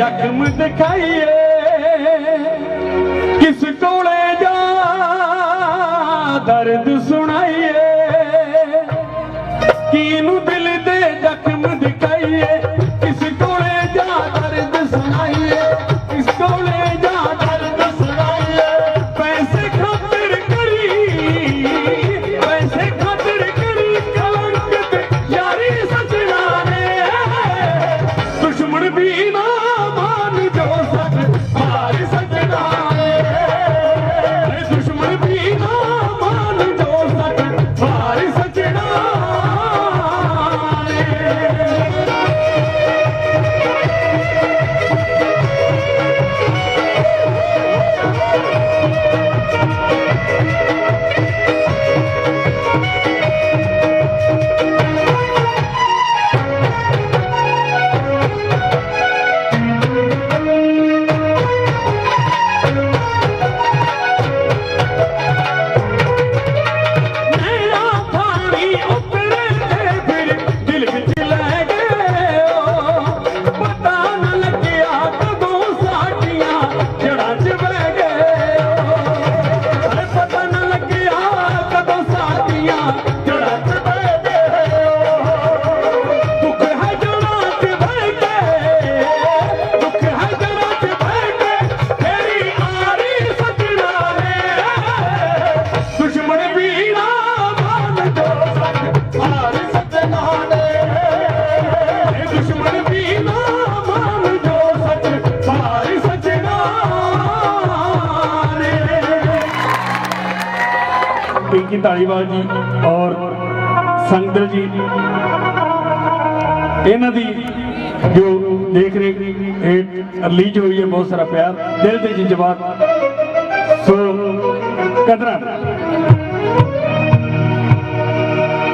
ਜ਼ਖਮ ਦਿਖਾਈਏ। ਕਿਸ ਕੋਲੇ ਜਾ ਦਰਦ ਸੁਣਾਈਏ। ਕੀਨੂੰ ਡੀਕੀ ਢਾਲੀਵਾਲ ਜੀ ਔਰ ਸੰਗਦਲ ਜੀ, ਇਹਨਾਂ ਦੀ ਜੋ ਦੇਖ ਰੇਖ ਇਹ ਰਿਲੀਜ਼ ਹੋਈ ਹੈ, ਬਹੁਤ ਸਾਰਾ ਪਿਆਰ, ਦਿਲ ਤੇ ਜੀ ਜਵਾਬ ਸੋ ਕਦਰਾਂ।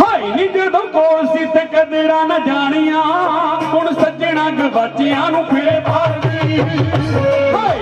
ਹਾਈ ਨੀ ਜਦੋਂ ਕੋਲ ਸੀ ਤੇ ਕਦਰਾਂ ਨਾ ਜਾਣੀਆਂ, ਹੁਣ ਸੱਜਣਾ ਗਵਾਚਿਆਂ ਨੂੰ ਫਿਰੇ ਬਾਹਰ ਗਈ ਹਾਈ